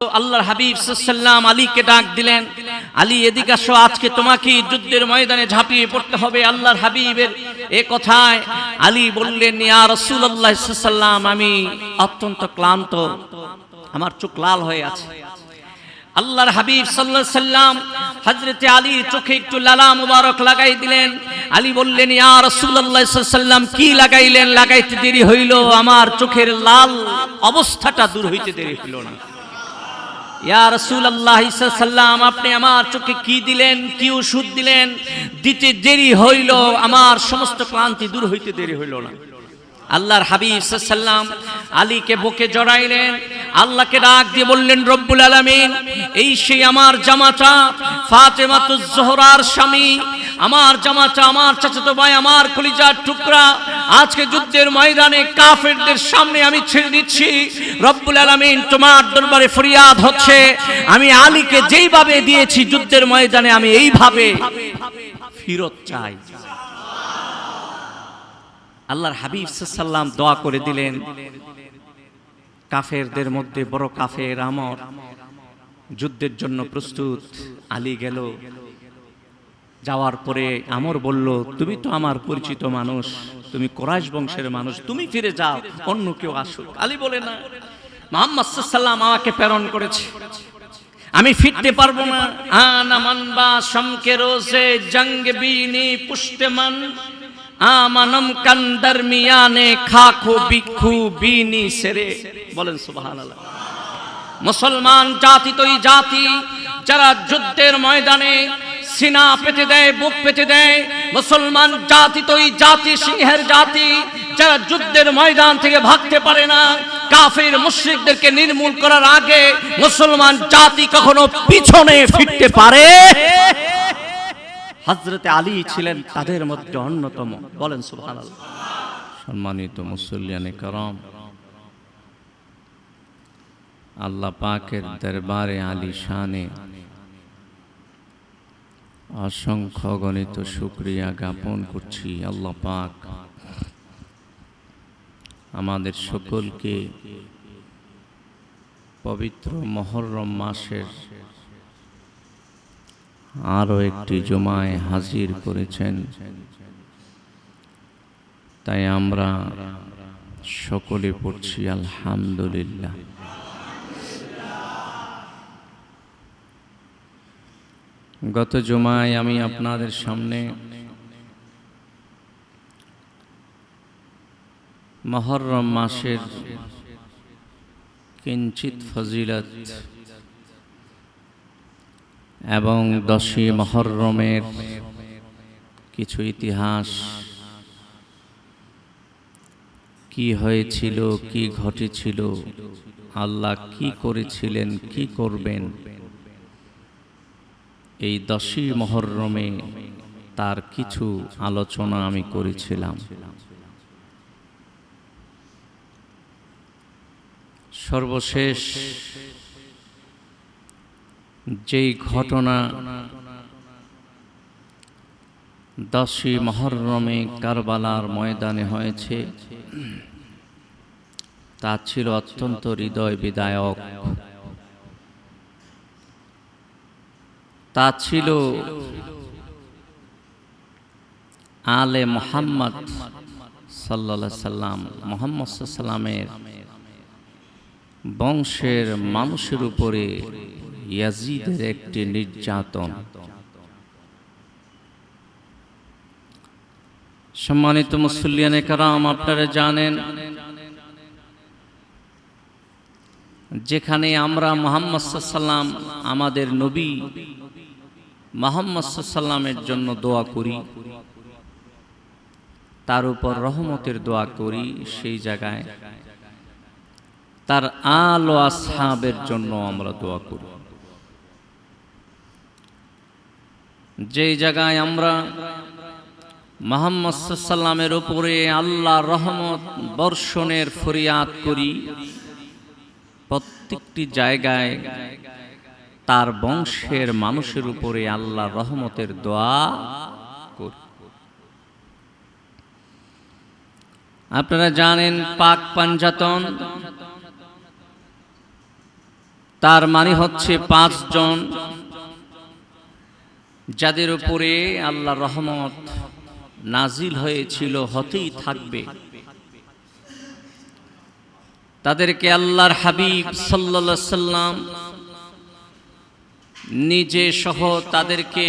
আল্লাহর হাবিব সাল্লাম আলীকে ডাক দিলেন, আলী, এদিকে আসো, আজকে তোমাকে যুদ্ধের ময়দানে ঝাঁপিয়ে পড়তে হবে আল্লাহর হাবিবের এ কথায়। আলী বললেন, ইয়া রাসূলুল্লাহ সাল্লাম আমি অত্যন্ত ক্লান্ত, আমার চোখ লাল হয়ে আছে। আল্লাহর হাবিব আলাইহি সাল্লাম হযরতে আলীর চোখে একটু লালা মুবারক লাগাই দিলেন। আলী বললেন, ইয়া রাসূলুল্লাহ সাল্লাম কি লাগাইলেন? লাগাইতে দেরি হইল, আমার চোখের লাল অবস্থাটা দূর হইতে দেরি হইল না। ইয়া রাসূলুল্লাহ সাল্লাম আপনি আমার চোখে কি দিলেন? কি ওষুধ দিলেন? দিতে দেরি হইল, আমার সমস্ত ক্লান্তি দূর হইতে দেরি হইল না। আল্লাহর হাবিব সাল্লাম আলীকে বুকে জড়াইলেন, আল্লাহকে ডাক দিয়ে বললেন, রব্বুল আলমিন, এই সেই আমার জামাটা ফাতেমাতুজ জোহরার স্বামী আমার জামাতা, আমার চাচাতো ভাই, আমার কলিজার টুকরা। আজকে যুদ্ধের ময়দানে কাফেরদের সামনে আমি ছেড়ে দিচ্ছি। রব্বুল আলামিন তোমার দরবারে ফরিয়াদ হচ্ছে। আমি আলীকে যেইভাবে দিয়েছি যুদ্ধের ময়দানে, আমি এইভাবে ফিরত চাই। আল্লাহর হাবিব সাল্লাম দোয়া করে দিলেন, কাফেরদের মধ্যে বড় কাফের আমর। যুদ্ধের জন্য প্রস্তুত, আলী গেল। যাওয়ার পরে আমর বলল, তুমি তো আমার পরিচিত মানুষ, তুমি কোরাইশ বংশের মানুষ, তুমি ফিরে যাও, অন্য কেউ আসুক। আলী বলে, না, মোহাম্মদ সাল্লাম আমাকে প্রেরণ করেছে। আমি ফিরতে পারব না। রোজে জঙ্গ খাখো সেরে। বলেন মুসলমান জাতি তো জাতি, যারা যুদ্ধের ময়দানে সিনা পেতে দেয়, বুক পেতে দেয়। মুসলমান জাতি তো জাতি, সিংহের জাতি। যারা যুদ্ধের ময়দান থেকে ভাগতে পারে না, কাফের, মুশরিকদেরকে নির্মূল করার আগে মুসলমান জাতি কখনো পিছনে ফিরতে পারে? হজরতে আলী ছিলেন তাদের মধ্যে অন্যতম। বলেন সুবহানাল্লাহ। সম্মানিত মুসল্লিয়ানে করম, আল্লাহ পাকের দরবারে আলী শানে অসংখ্য গণিত শুক্রিয়া জ্ঞাপন করছি, আল্লাহ পাক আমাদের সকলকে পবিত্র মহরম মাসের আরও একটি জমায় হাজির করেছেন। তাই আমরা সকলে পড়ছি, আলহামদুলিল্লাহ। গত জমায় আমি আপনাদের সামনে মহরম মাসের কিঞ্চিত ফজিলত এবং দশই মহরমের কিছু ইতিহাস, কি হয়েছিল, কি ঘটেছিল, আল্লাহ কি করেছিলেন, কি করবেন এই দশই মহরমে তার কিছু আলোচনা আমি করেছিলাম। সর্বশেষ যেই ঘটনা দশই মহরমে কারবালার ময়দানে হয়েছে, তা ছিল অত্যন্ত হৃদয় বিদায়ক তা ছিল আলে মোহাম্মদ সাল্লা সাল্লাম। মোহাম্মদ সাল্লামের বংশের মানুষের উপরে ইয়াজিদের একটি নির্যাতন। সম্মানিত মুসল্লিয়ানে কারাম, আপনারা জানেন যেখানে আমরা মোহাম্মদ সাল্লাম, আমাদের নবী মোহাম্মদ সাল্লামের জন্য দোয়া করি। তার উপর রহমতের দোয়া করি সেই জায়গায়। তার আল ও আসহাবের জন্য আমরা দোয়া করি। যেই জায়গায় আমরা মোহাম্মদ সাল্লামের উপরে আল্লাহ রহমত বর্ষণের ফরিয়াদ করি, প্রত্যেকটি জায়গায় তার বংশের মানুষের উপরে আল্লাহ রহমতের দোয়া করি। আপনারা জানেন পাক পাঞ্জাতন? তার মানে হচ্ছে পাঁচজন যাদের উপরে আল্লাহ রহমত নাজিল হয়েছিল, হতেই থাকবে। তাদেরকে আল্লাহর হাবিব সাল্লা সাল্লাম নিজে সহ তাদেরকে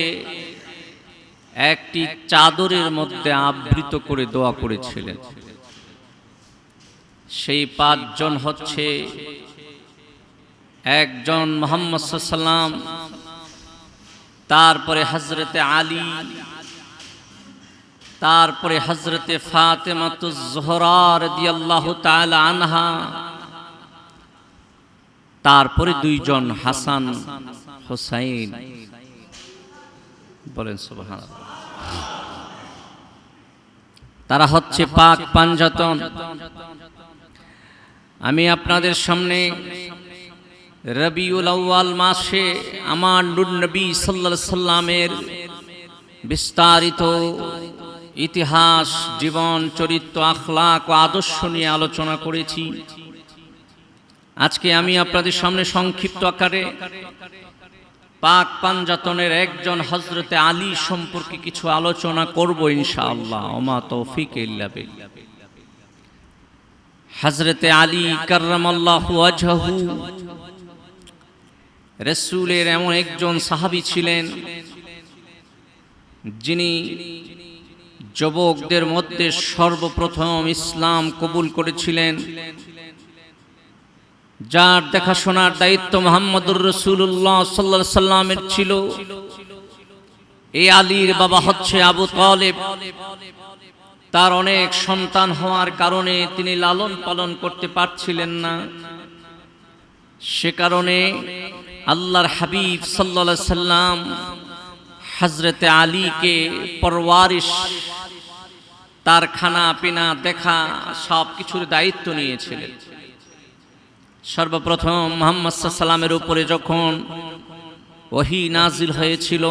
একটি চাদরের মধ্যে আবৃত করে দোয়া করেছিলেন। সেই পাঁচজন হচ্ছে একজন মোহাম্মদ সাল্লাম তারপরে হজরতে আলী, তারপরে হজরতে ফাতেমাতুজহরার দিয়াল্লাহ তাআলা আনহা তারপরে দুইজন হাসান হোসাইন। বলেন সুবহান তারা হচ্ছে পাক পাঞ্জাতন। আমি আপনাদের সামনে রবিউল আউয়াল মাসে আমার নূর নবী সাল্লাল্লাহু সাল্লামের বিস্তারিত ইতিহাস জীবন চরিত্র আখলাক ও আদর্শ নিয়ে আলোচনা করেছি। আজকে আমি আপনাদের সামনে সংক্ষিপ্ত আকারে পাক পাঞ্জাতনের একজন হজরতে আলী সম্পর্কে কিছু আলোচনা করব ইনশাআল্লাহ। ওমা তৌফিক হজরতে আলী কার্রামাল্লাহু ওয়াজহু, রসুলের এমন একজন সাহাবী ছিলেন, যিনি যুবকদের মধ্যে সর্বপ্রথম ইসলাম কবুল করেছিলেন। যার দেখাশোনার দায়িত্ব মোহাম্মদুর রসুল্লাহ সাল্লা সাল্লামের ছিল। এ আলীর বাবা হচ্ছে আবু তালেব। তার অনেক সন্তান হওয়ার কারণে তিনি লালন পালন করতে পারছিলেন না। সে কারণে আল্লাহর হাবিব সাল্লা সাল্লাম হজরতে আলীকে পরওয়ারিশ, তার খানা পিনা দেখা সব কিছুর দায়িত্ব নিয়েছিলেন। সর্বপ্রথম মোহাম্মদ সাল্লামের উপরে যখন ওহি নাজিল হয়েছিল,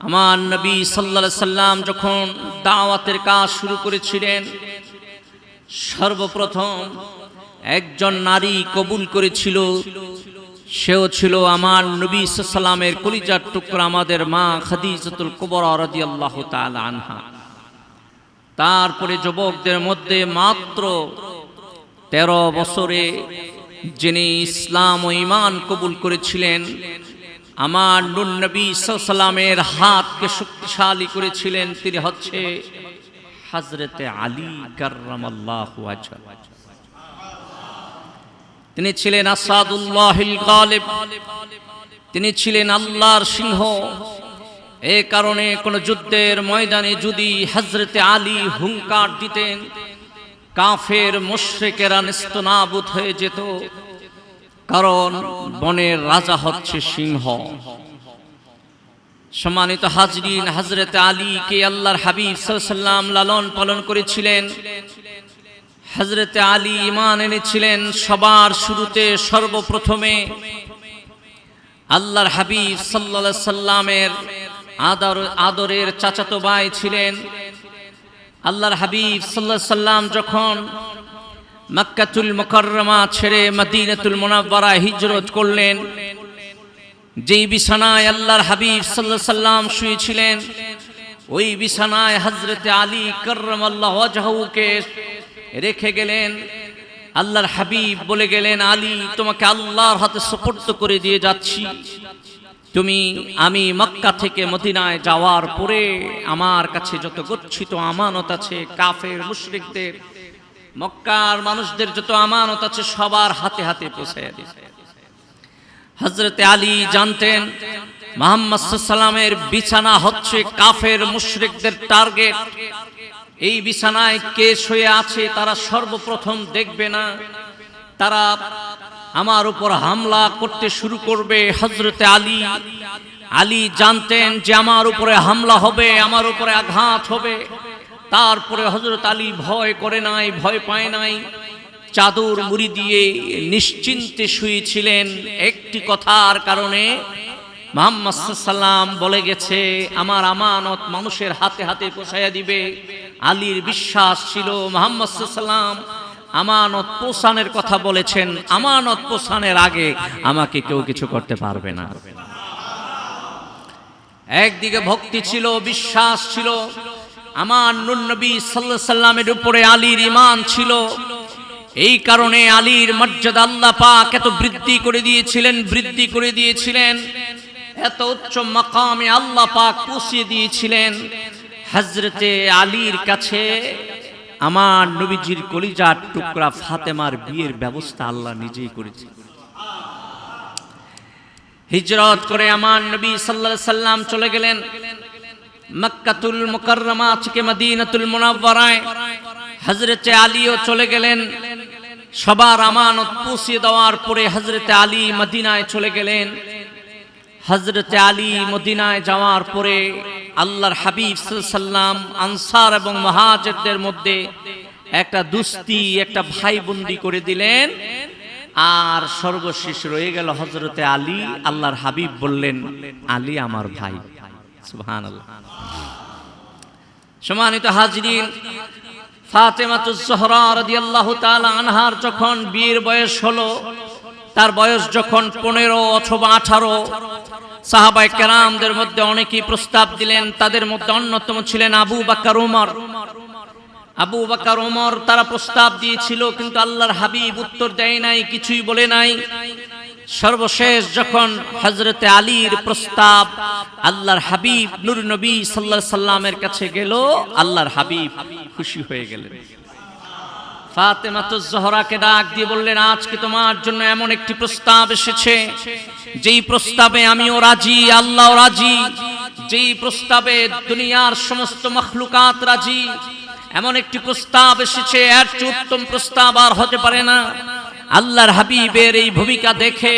আমার নবী সাল্লা সাল্লাম যখন দাওয়াতের কাজ শুরু করেছিলেন, সর্বপ্রথম একজন নারী কবুল করেছিল। সেও ছিল আমার নবী সাল্লামের কলিজার টুকরা আমাদের মা খাদিজাতুল কুবরা রাদিয়াল্লাহু তাআলা আনহা। তারপরে যুবকদের মধ্যে মাত্র তেরো বছরে যিনি ইসলাম ও ইমান কবুল করেছিলেন, আমার নুন নবী সাল্লামের হাতকে শক্তিশালী করেছিলেন, তিনি হচ্ছে হজরতে আলী আজহা তিনি ছিলেন আসাদুল্লাহিল গালিব, তিনি ছিলেন আল্লাহর সিংহ। এ কারণে কোন যুদ্ধের ময়দানে যদি হজরতে আলী হুঙ্কার দিতেন কাফের মুশ্রিকেরা নিস্তনাবুত হয়ে যেত। কারণ বনের রাজা হচ্ছে সিংহ। সম্মানিত হাজরিন হাজরত আলী কে আল্লাহর হাবিব সাল্লাম লালন পালন করেছিলেন। হজরতে আলী ইমান এনেছিলেন সবার শুরুতে সর্বপ্রথমে। আল্লাহর হাবিব সাল্লা সাল্লামের আদর আদরের চাচাতো ভাই ছিলেন। আল্লাহর হাবিব সাল্লাহ সাল্লাম যখন মক্কাতুল মুকররমা ছেড়ে মদিনাতুল মুনাব্বারা হিজরত করলেন, যেই বিছানায় আল্লাহর হাবিব সাল্লাহ সাল্লাম শুয়েছিলেন, ওই বিছানায় হজরতে আলী করম আল্লাহ ওয়াজহুকে রেখে গেলেন। আল্লাহর হাবিব বলে গেলেন, আলী, তোমাকে আল্লাহর হাতে সুপর্দ করে দিয়ে যাচ্ছি। তুমি, আমি মক্কা থেকে মদিনায় যাওয়ার পরে আমার কাছে যত গচ্ছিত আমানত আছে, কাফের, মুশরিকদের, মক্কার মানুষদের যত আমানত আছে, সবার হাতে হাতে পৌঁছে দিছে হজরতে আলী জানতেন, মোহাম্মদ সাল্লামের বিছানা হচ্ছে কাফের, মুশরিকদের টার্গেট। এই বিছানায় কে শুয়ে আছে, তারা সর্বপ্রথম দেখবে না। তারা আমার উপর হামলা করতে শুরু করবে হজরতে আলী। আলী জানতেন যে আমার উপরে হামলা হবে, আমার উপরে আঘাত হবে। তারপরে হজরত আলী ভয় করে নাই, ভয় পায় নাই। চাদর মুড়ি দিয়ে নিশ্চিন্তে শুয়েছিলেন। একটি কথার কারণে মোহাম্মদ সাল্লাম বলে গেছে, আমার আমানত মানুষের হাতে হাতে পোষাইয়া দিবে। আলীর বিশ্বাস ছিল মোহাম্মদ সাল্লাম আমানত পোষানের কথা বলেছেন, আমানত পোষানের আগে আমাকে কেউ কিছু করতে পারবে না। একদিকে ভক্তি ছিল, বিশ্বাস ছিল, আমার নবী সাল্লাল্লাহু সাল্লামের উপরে আলীর ইমান ছিল। এই কারণে আলীর মর্যাদা আল্লাহ পাক এত বৃদ্ধি করে দিয়েছিলেন, বৃদ্ধি করে দিয়েছিলেন। এত উচ্চ মাকামে আল্লাহ পাক পৌঁছিয়ে দিয়েছিলেন। হজরতে আলীর কাছে আমার নবীজির কলিজার টুকরা ফাতেমার বিয়ের ব্যবস্থা আল্লাহ নিজেই করেছে। হিজরত করে আমার নবী আলাইহি সাল্লাম চলে গেলেন মক্কাতুল মুকাররমা থেকে মদিনাতুল মুনাওয়ারায়। হযরতে আলীও চলে গেলেন। সবার আমানত পুষিয়ে দেওয়ার পরে হযরতে আলী মদিনায় চলে গেলেন। হযরতে আলী মদিনায় যাওয়ার পরে আল্লাহর হাবিব সাল্লাম আনসার এবং মুহাজিরদের মধ্যে একটা দুস্তি, একটা ভাই বন্দি করে দিলেন। আর সর্বশেষ রয়ে গেল হজরতে আলী। আল্লাহর হাবিব বললেন, আলী আমার ভাই। সুবহান সম্মানিত হাজরিন ফাতেমাতুজ জহরা রাদিয়াল্লাহু তাআলা আনহার যখন বিয়ের বয়স হলো তার বয়স যখন পনেরো অথবা আঠারো সাহাবাই কেরামদের মধ্যে অনেকেই প্রস্তাব দিলেন, তাদের মধ্যে অন্যতম ছিলেন আবু বাক্কার উমর। আবু বাকার ওমর তারা প্রস্তাব দিয়েছিল, কিন্তু আল্লাহর হাবিব উত্তর দেয় নাই, কিছুই বলে নাই। সর্বশেষ যখন হজরতে আলীর প্রস্তাব আল্লাহর হাবিব, নূর নবী সাল্লাহ সাল্লামের কাছে গেল, আল্লাহর হাবিব খুশি হয়ে গেলেন। ফাতেমাতুজ জহরাকে ডাক দিয়ে বললেন আজকে তোমার জন্য এমন একটি প্রস্তাব এসেছে? যেই প্রস্তাবে আমিও রাজি আল্লাহ রাজি। যেই প্রস্তাবে দুনিয়ার সমস্ত মখলুকাত রাজি। এমন একটি প্রস্তাব এসেছে, এর চেয়ে উত্তম প্রস্তাব আর হতে পারে না। আল্লাহর হাবিবের এই ভূমিকা দেখে,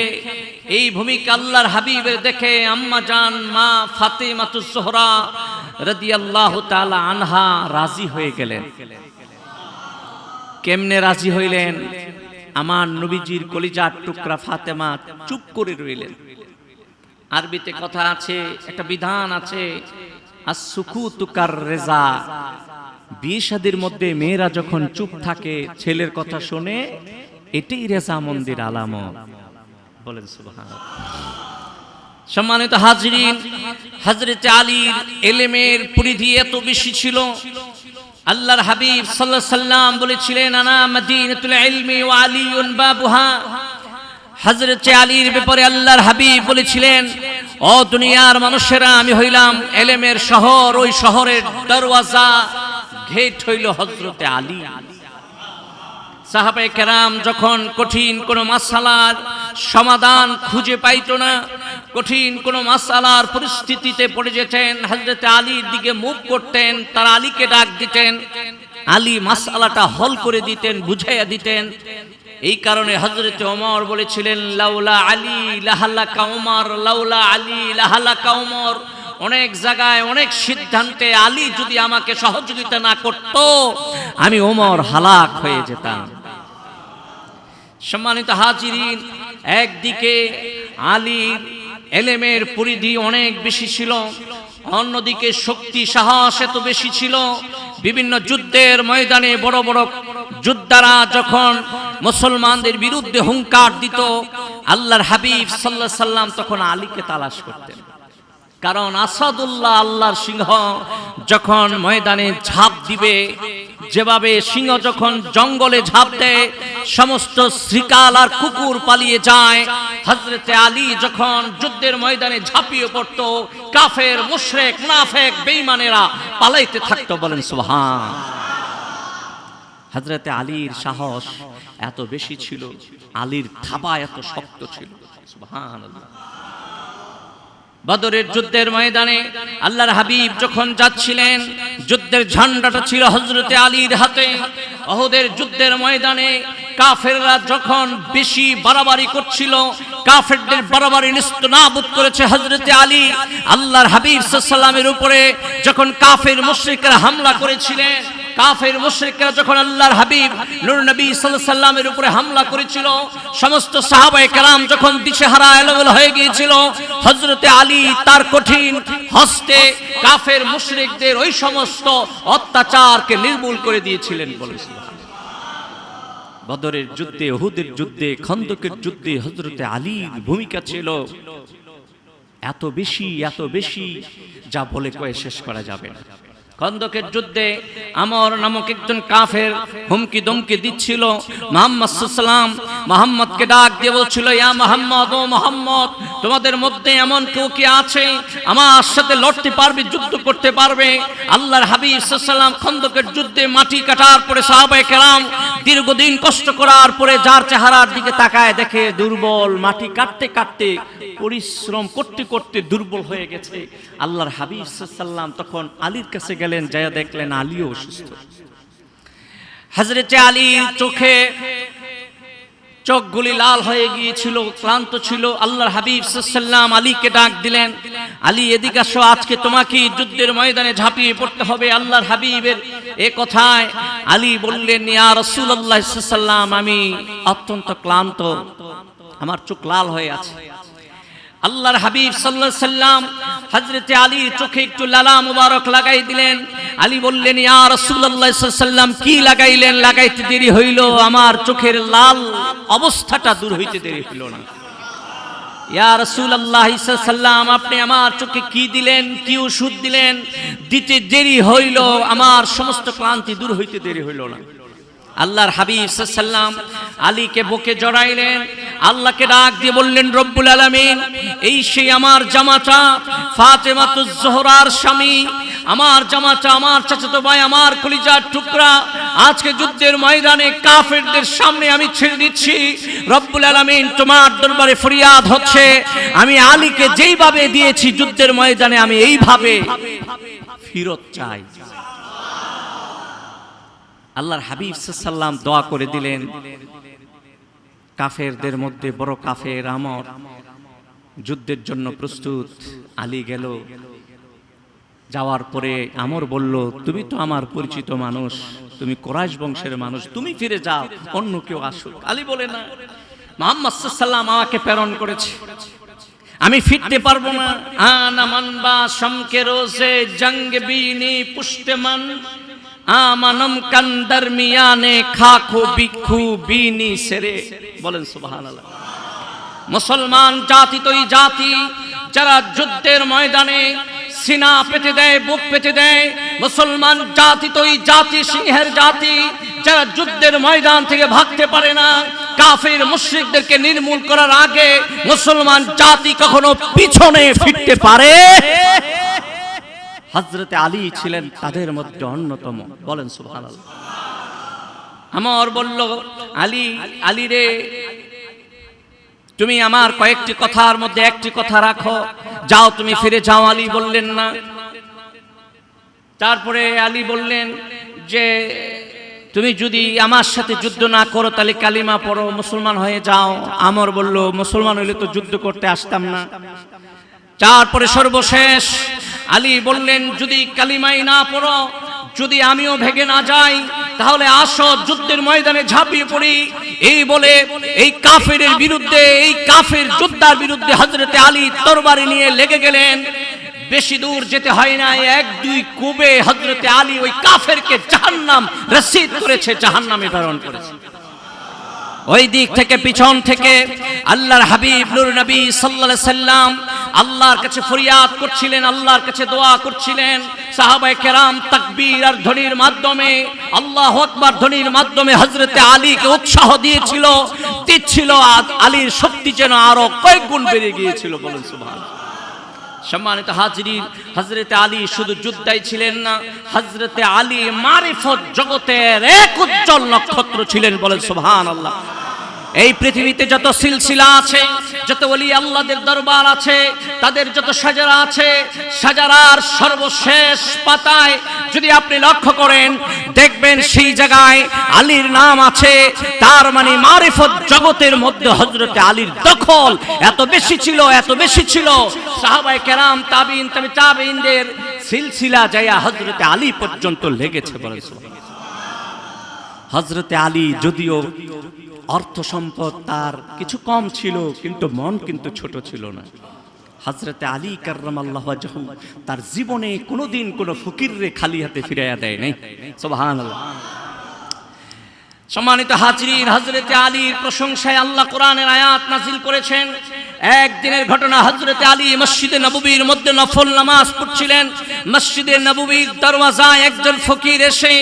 এই ভূমিকা আল্লাহর হাবিবের দেখে আম্মা জান, মা ফাতেমাতুজ জোহরা রাদিয়াল্লাহু তাআলা আনহা রাজি হয়ে গেলেন। কেমনে রাজি হইলেন? আমার নবীজির কলিজার টুকরা ফাতেমা চুপ করে রইলেন। আরবিতে কথা আছে, একটা বিধান আছে আর সুকুতুকার রেজা। বিয়ে মধ্যে মেয়েরা যখন চুপ থাকে, ছেলের কথা শুনে, এটাই রেজা মন্দির আলামত। বলেন সুবহান সম্মানিত হাজরিন, হজরত আলীর এলেমের পরিধি এত বেশি ছিল আল্লাহর হাবিব আলাইহি সাল্লাম বলেছিলেন, আনা মদিনাতুল ইলমি ওয়া আলিউন বাবুহা। হযরত আলীর ব্যাপারে আল্লাহর হাবিব বলেছিলেন, ও দুনিয়ার মানুষেরা, আমি হইলাম এলেমের শহর, ওই শহরের দরওয়াজা গেট হইল হযরতে আলী। সাহাবে কেরাম যখন কঠিন কোনো মাসালার সমাধান খুঁজে পাইত না, কঠিন কোনো মাসালার পরিস্থিতিতে পড়ে যেতেন হজরতে আলীর দিকে মুখ করতেন, তারা আলীকে ডাক দিতেন, আলী মাসালাটা হল করে দিতেন, বুঝাইয়া দিতেন। এই কারণে হজরত ওমর বলেছিলেন, লাউলা আলী লাহাল্লা কাউমার লাউলা আলী লাহাল্লা কাউমর অনেক জায়গায় অনেক সিদ্ধান্তে আলী যদি আমাকে সহযোগিতা না করত, আমি ওমর হালাক হয়ে যেতাম। সম্মানিত হাজিরিন, একদিকে আলীর এলেমের পরিধি অনেক বেশি ছিল, অন্যদিকে শক্তি সাহস এত বেশি ছিল। বিভিন্ন যুদ্ধের ময়দানে বড় বড় যোদ্ধারা যখন মুসলমানদের বিরুদ্ধে হুঙ্কার দিত, আল্লাহর হাবিব সাল্লাহ সাল্লাম তখন আলীকে তালাশ করতেন। কারণ আসাদুল্লাহ আল্লাহর সিংহ যখন ময়দানে ঝাঁপ দিবে, যেভাবে সিংহ যখন জঙ্গলে ঝাঁপ দেয়, সমস্ত শ্রীকাল আর কুকুর পালিয়ে যায়। হজরতে আলী যখন যুদ্ধের ময়দানে ঝাঁপিয়ে পড়ত, কাফের, মুশরেক, মুনাফেক, বেঈমানেরা পালাইতে থাকতো, বলেন সুবহান। হজরতে আলীর সাহস এত বেশি ছিল, আলীর থাবা এত শক্ত ছিল, সুবহানাল্লাহ। বদরের যুদ্ধের ময়দানে আল্লাহর হাবিব যখন যাচ্ছিলেন, যুদ্ধের ঝান্ডাটা ছিল হজরতে আলীর হাতে। অহদের যুদ্ধের ময়দানে কাফেররা যখন বেশি বাড়াবাড়ি করছিল, কাফেরদের বাড়াবাড়ি নিস্তনাবুদ করেছে হজরতে আলী। আল্লাহর হাবিব সাল্লামের উপরে যখন কাফের মুশরিকরা হামলা করেছিলেন কাফের মুশরিকরা যখন আল্লাহর হাবিব নূর নবী সাল্লাল্লাহু সাল্লামের উপরে হামলা করেছিল, সমস্ত সাহাবায়ে কেরাম যখন দিশেহারা এলোমেলো হয়ে গিয়েছিল, হযরতে আলী তার কঠিন হস্তে কাফের মুশরিকদের ওই সমস্ত অত্যাচারকে নির্মূল করে দিয়েছিলেন বলেছিলেন বদরের যুদ্ধে ওহুদের যুদ্ধে, খন্দকের যুদ্ধে হজরতে আলীর ভূমিকা ছিল এত বেশি এত বেশি, যা বলে কয়ে শেষ করা যাবে না। খন্দকের যুদ্ধে আমর নামক একজন কাফের হুমকি দমকি দিচ্ছিল। মোহাম্মদ সাল্লাম মোহাম্মদকে ডাক দিয়ে বলছিল, ইয়া মোহাম্মদ, ও মোহাম্মদ, তোমাদের মধ্যে এমন কেউ কি আছে? আমার সাথে লড়তে পারবে, যুদ্ধ করতে পারবে? আল্লাহর হাবিব সাল্লাম খন্দকের যুদ্ধে মাটি কাটার পরে সাহাবায়ে কেরাম দীর্ঘদিন কষ্ট করার পরে যার চেহারার দিকে তাকায় দেখে দুর্বল মাটি কাটতে কাটতে পরিশ্রম করতে করতে দুর্বল হয়ে গেছে। আল্লাহর হাবিব সাল্লাম তখন আলীর কাছে গেলেন। যায়া দেখলেন আলীও অসুস্থ। হজরতে আলীর চোখে চোখগুলি লাল হয়ে গিয়েছিল, ক্লান্ত ছিল। আল্লাহর হাবিব সাল্লাম আলীকে ডাক দিলেন, আলী, এদিকে আসো, আজকে তোমাকে যুদ্ধের ময়দানে ঝাঁপিয়ে পড়তে হবে আল্লাহর হাবিবের এ কথায়। আলী বললেন, ইয়া রাসূলুল্লাহ সাল্লাম আমি অত্যন্ত ক্লান্ত, আমার চোখ লাল হয়ে আছে। আল্লাহর হাবিব আলাইহি সাল্লাম হযরতে আলীর চোখে একটু লালা মুবারক লাগাই দিলেন। আলী বললেন, ইয়া সাল্লাম, কি লাগাইলেন? লাগাইতে দেরি হইল, আমার চোখের লাল অবস্থাটা দূর হইতে দেরি হইল না। ইয়া রাসূলুল্লাহ সাল্লাম, আপনি আমার চোখে কি দিলেন? কি ওষুধ দিলেন? দিতে দেরি হইল, আমার সমস্ত ক্লান্তি দূর হইতে দেরি হইল না। আল্লাহর হাবিব সাল্লাম আলীকে বুকে জড়াইলেন, আল্লাহকে ডাক দিয়ে বললেন, রব্বুল আলামিন, এই সেই আমার জামাটা ফাতেমাতুজ জোহরার স্বামী, আমার জামাটা আমার চাচাতো ভাই, আমার কলিজার টুকরা, আজকে যুদ্ধের ময়দানে কাফেরদের সামনে আমি ছেড়ে দিচ্ছি। রব্বুল আলামিন, তোমার দরবারে ফরিয়াদ হচ্ছে। আমি আলীকে যেইভাবে দিয়েছি যুদ্ধের ময়দানে, আমি এইভাবে ফিরত চাই। আল্লাহর হাবিব সাল্লাম দোয়া করে দিলেন, কাফেরদের মধ্যে বড় কাফের আমর। যুদ্ধের জন্য প্রস্তুত, আলী গেল। যাওয়ার পরে আমর বলল, তুমি তো আমার পরিচিত মানুষ, তুমি কোরাইশ বংশের মানুষ, তুমি ফিরে যাও, অন্য কেউ আসুক। আলী বলে, না, মোহাম্মদ সাল্লাম আমাকে প্রেরণ করেছে। আমি ফিরতে পারব না। আনা মানবা সমকে রোজে, জঙ্গ বিনি পুষ্টেমান আমানম কান্দার মিয়ানে খাখো বিক্ষু বিনি সেরে। বলেন সুবহানাল্লাহ। মুসলমান জাতি তো এই জাতি, যারা যুদ্ধের ময়দানে সিনা পেতে দেয়, বুক পেতে দেয়, মুসলমান জাতি তো এই জাতি, সিংহের জাতি, যারা যুদ্ধের ময়দান থেকে ভাগতে পারে না, কাফের মুশরিকদেরকে নির্মূল করার আগে মুসলমান জাতি কখনো পিছনে ফিরতে পারে? হজরতে আলী ছিলেন তাদের মধ্যে অন্যতম। বলেন সুবহানাল্লাহ। আমার বলল আলী আলী রে তুমি আমার কয়েকটি কথার মধ্যে একটি কথা রাখো। যাও তুমি ফিরে যাও আলী বললেন না। তারপরে আলী বললেন যে তুমি যদি আমার সাথে যুদ্ধ না করো তাহলে কালিমা পড়ো মুসলমান হয়ে যাও। আমর বলল মুসলমান হইলে তো যুদ্ধ করতে আসতাম না। তারপরে সর্বশেষ আলী বললেন, যদি কালিমাই না পড়ো, যদি আমিও ভেগে না যাই, তাহলে আসো, যুদ্ধের ময়দানে ঝাঁপিয়ে পড়ি। এই বলে এই কাফের বিরুদ্ধে, এই কাফের যোদ্ধার বিরুদ্ধে হজরতে আলী তরবারি নিয়ে লেগে গেলেন। বেশি দূর যেতে হয় না এক, দুই কুবে হজরতে আলী ওই কাফেরকে জাহান্নাম রসিদ করেছে, জাহান্নামে প্রেরণ করেছে। ওই দিক থেকে, পিছন থেকে আল্লাহর হাবিব, নুর নবী সাল্লাল্লাহু সাল্লাম আল্লাহর কাছে ফরিয়াদ করছিলেন, আল্লাহর কাছে দোয়া করছিলেন। সাহাবায়ে কেরাম তাকবীর আর ধ্বনির মাধ্যমে, আল্লাহু আকবার ধ্বনির মাধ্যমে হযরতে আলীকে উৎসাহ দিয়েছিল, দিচ্ছিল আলীর শক্তি যেন আরও কয়েক গুণ বেড়ে গিয়েছিল। বলুন সুবহানাল্লাহ। সম্মানিত হাজরিন হজরতে আলী শুধু যুদ্ধাই ছিলেন না হজরতে আলী মারিফত জগতের এক উজ্জ্বল নক্ষত্র ছিলেন বলেন সুবহান আল্লাহ এই পৃথিবীতে যত সিলসিলা আছে, যত ওলি আল্লাহদের দরবার আছে, তাদের যত সাজারা আছে, সাজারার সর্বশেষ পাতায় যদি আপনি লক্ষ্য করেন, দেখবেন সেই জায়গায় আলীর নাম আছে, তার মানে মারিফত জগতের মধ্যে হজরতে আলীর দখল এত বেশি ছিল, এত বেশি ছিল। সাহাবাই কেরাম, তাবিন, তবে তাবিনদের সিলসিলা যায়া হজরতে আলী পর্যন্ত লেগেছে বলে হজরতে আলী যদিও অর্থ সম্পদ তার কিছু কম ছিল, কিন্তু মন কিন্তু ছোট ছিল না। হজরতে আলী কার্রাম আল্লাহ তার জীবনে কোনোদিন কোনো ফকিররে খালি হাতে ফিরাইয়া দেয় নাই। সোবাহান সম্মানিত হাজরিন হজরতে আলীর প্রশংসায় আল্লাহ কোরআনের আয়াত নাজিল করেছেন। একদিনের ঘটনা হজরতে আলী মসজিদে নববীর মধ্যে নফল নামাজ পড়ছিলেন। মসজিদে নববীর দরওয়াজায় একজন ফকির এসে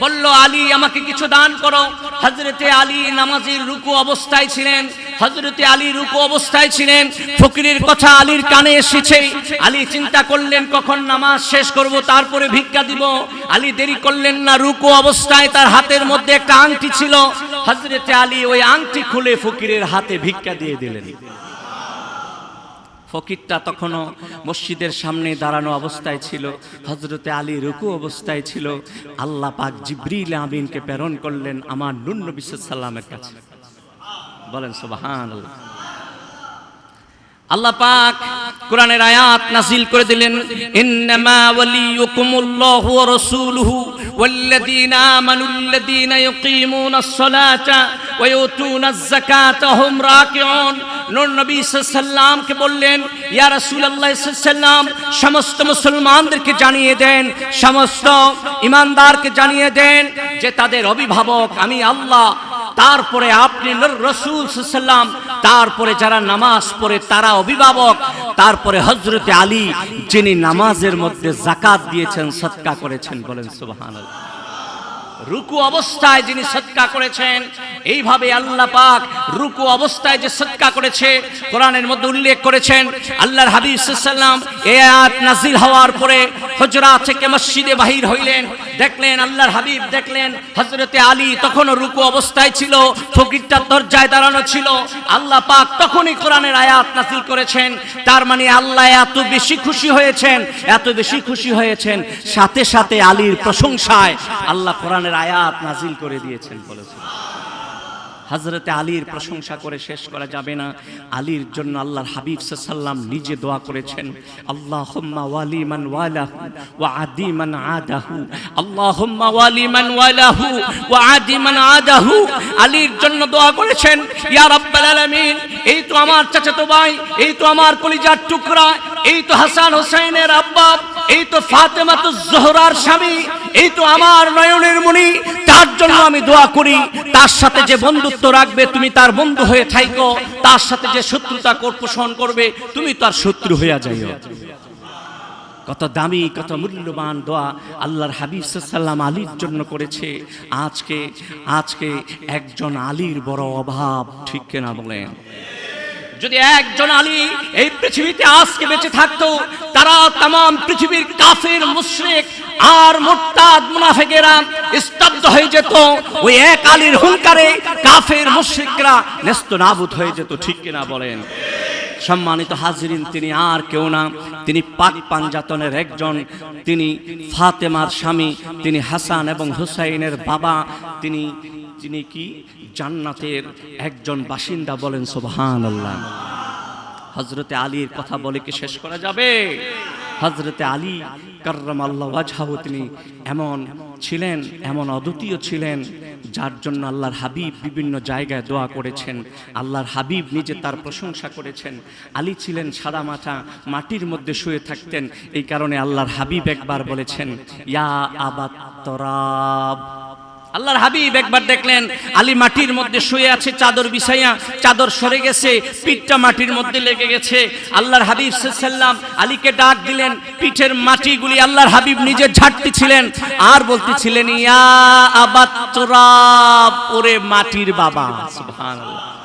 বলল, আলী, আমাকে কিছু দান করো। হজরতে আলী নামাজের রুকু অবস্থায় ছিলেন। হজরতে আলী রুকু অবস্থায় ছিলেন। ফকিরের কথা আলীর কানে এসেছে। আলী চিন্তা করলেন, কখন নামাজ শেষ করব, তারপরে ভিক্ষা দিব। আলী দেরি করলেন না, রুকু অবস্থায় তার হাতের মধ্যে একটা আংটি ছিল। হজরতে আলী ওই আংটি খুলে ফকিরের হাতে ভিক্ষা দিয়ে দিলেন। ফকিরটা তখনও মসজিদের সামনে দাঁড়ানো অবস্থায় ছিল। হজরতে আলী রুকু অবস্থায় ছিল। আল্লাহ পাক জিব্রিল আমিনকে প্রেরণ করলেন আমার নুন নবী কাছে। বলেন সোবাহান আল্লাহ পাক কোরআনের আয়াত নাজিল করে দিলেন, ইন্নামা ওয়ালিয়ুকুমুল্লাহু ওয়া রাসূলুহু ওয়াল্লাযীনা আমানুল্লাযীনা ইয়ুকিমুনাস সালাতা ওয়া ইউতুনাজ যাকাতা হুম রাকিউন। নূর নবী সাল্লামকে বললেন, ইয়া রাসূলুল্লাহ সাল্লাম সমস্ত মুসলমানদেরকে জানিয়ে দেন, সমস্ত ইমানদারকে জানিয়ে দেন যে তাদের অভিভাবক আমি আল্লাহ তারপরে আপনি রসুল সাল্লাম, তারপরে যারা নামাজ পড়ে তারা অভিভাবক, তারপরে হজরতে আলী, যিনি নামাজের মধ্যে জাকাত দিয়েছেন সৎকা করেছেন, বলেন সুবাহান রুকু অবস্থায় যিনি সৎকা করেছেন, এইভাবে আল্লাহ পাক রুকু অবস্থায় যে সৎকা করেছে, কোরআনের মধ্যে উল্লেখ করেছেন, আল্লাহর হাবিব সাল্লাম এ আয়াত নাজিল হওয়ার পরে হজরা থেকে মসজিদে বাহির হইলেন দেখলেন আল্লাহর হাবিব দেখলেন হজরতে আলী তখনও রুকু অবস্থায় ছিল ফকিরটার দরজায় দাঁড়ানো ছিল। আল্লাহ পাক তখনই কোরআনের আয়াত নাসিল করেছেন। তার মানে আল্লাহ এত বেশি খুশি হয়েছেন, এত বেশি খুশি হয়েছেন। সাথে সাথে আলীর প্রশংসায় আল্লাহ কোরআনের আয়াত নাসিল করে দিয়েছেন বলেছেন। হজরতে আলীর প্রশংসা করে শেষ করা যাবে না। আলীর জন্য আল্লাহর হাবিব সাল্লাম নিজে দোয়া করেছেন ওয়ালাহু ওয়া ওয়া আদি মান আদাহু। আলীর জন্য দোয়া করেছেন এই তো আমার চাচাতো ভাই, এই তো আমার কলিজার টুকরা, এই তো হাসান হোসেনের আব্বা এই তো ফাতেমাতুজ জোহরার স্বামী, এই তো আমার নয়নের মণি তার জন্য আমি দোয়া করি, তার সাথে যে বন্ধুত্ব রাখবে, তুমি তার বন্ধু হয়ে থাইকো, তার সাথে যে শত্রুতা পোষণ করবে, তুমি তার শত্রু হইয়া যাইও। কত দামি, কত মূল্যবান দোয়া আল্লাহর হাবিব সাল্লাম আলীর জন্য করেছে। আজকে আজকে একজন আলীর বড় অভাব, ঠিক কেনা বলেন? যদি একজন আলী এই পৃথিবীতে আজকে বেঁচে থাকতো, তারা তাম পৃথিবীর কাফের, মুশ্রেক আর মোরতাদ মুনাফিকেরা স্তব্ধ হয়ে যেত। ওই এক আলীর হুঙ্কারে কাফের, মুশ্রিকরা নেস্ত নাবুদ হয়ে যেত, ঠিক কিনা বলেন? সম্মানিত হাজরিন, তিনি আর কেউ না। তিনি পাক পাঞ্জাতনের একজন। তিনি ফাতেমার স্বামী, তিনি হাসান এবং হুসাইনের বাবা। তিনি তিনি কি? জান্নাতের একজন বাসিন্দা বলেন সোবহান আল্লাহ হজরতে আলীর কথা বলে কি শেষ করা যাবে? হজরতে আলী কার্রাম আল্লাহ তিনি এমন ছিলেন, এমন অদ্বিতীয় ছিলেন, যার জন্য আল্লাহর হাবিব বিভিন্ন জায়গায় দোয়া করেছেন, আল্লাহর হাবিব নিজে তার প্রশংসা করেছেন। আলী ছিলেন সাদা মাথা, মাটির মধ্যে শুয়ে থাকতেন, এই কারণে আল্লাহর হাবিব একবার বলেছেন, ইয়া আবাত তরাব। আল্লাহর হাবিব একবার দেখলেন, আলী মাটির মধ্যে শুয়ে আছে, চাদর বিছাইয়া, চাদর সরে গেছে, পিঠটা মাটির মধ্যে লেগে গেছে। আল্লাহর হাবিব সাল্লাম আলীকে ডাক দিলেন, পিঠের মাটিগুলি আল্লাহর হাবিব নিজে ঝাড়তেছিলেন, আর বলতেছিলেন, ইয়া আবাত ওরে মাটির বাবা। সুবহানাল্লাহ।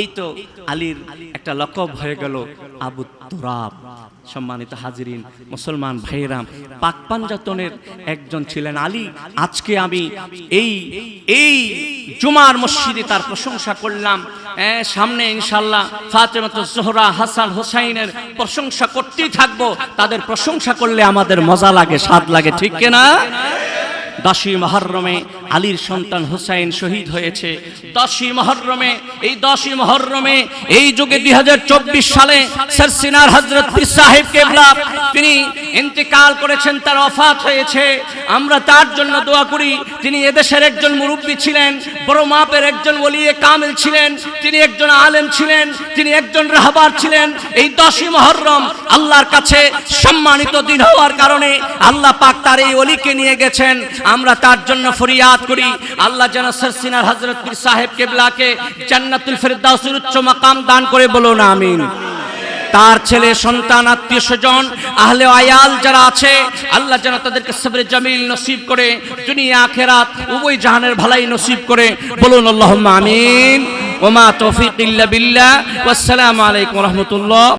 এই তো আলীর একটা লকব হয়ে গেল আবু তুরাব। সম্মানিত হাজিরিন, মুসলমান ভাইয়েরা পাক পাঞ্জাতনের একজন ছিলেন আলী। আজকে আমি এই এই জুমার মসজিদে তার প্রশংসা করলাম। সামনে ইনশাল্লাহ ফাতেমাত জোহরা হাসান হোসাইনের প্রশংসা করতেই থাকব। তাদের প্রশংসা করলে আমাদের মজা লাগে, স্বাদ লাগে, ঠিক কিনা? দশই মহরমে আলীর সন্তান হুসাইন শহীদ হয়েছে। দশই মহরমে, এই দশই মহরমে, এই যুগে দুই সালে সরসিনার হজরত পীর সাহেব কেবলা, তিনি ইন্তেকাল করেছেন, তার অফাত হয়েছে। আমরা তার জন্য দোয়া করি, তিনি এদেশের একজন মুরব্বী ছিলেন, বড় মাপের একজন ওলিয়ে কামিল ছিলেন, তিনি একজন আলেম ছিলেন, তিনি একজন রাহবার ছিলেন। এই দশই মহরম আল্লাহর কাছে সম্মানিত দিন হওয়ার কারণে আল্লাহ পাক তার এই অলিকে নিয়ে গেছেন। আমরা তার জন্য ফরিয়াদ করি। আল্লাহ যেন সরসিনার হযরত পীর সাহেব কেবলাকে জান্নাতুল ফেরদাউসের উচ্চ মাকাম দান করে বলুন, আমিন। তার ছেলে, সন্তান, আত্মীয় স্বজন, আহলে আয়াল যারা আছে, আল্লাহ যেন তাদেরকে সবরে জামিল নসিব করে, দুনিয়া, আখেরাত, উভয় জাহানের ভালাই নসিব করে বলুন, আল্লাহুম্মা আমিন। ওমা তৌফিক ইল্লা বিল্লাহ। ওয়াসসালামু আলাইকুম রাহমাতুল্লাহ।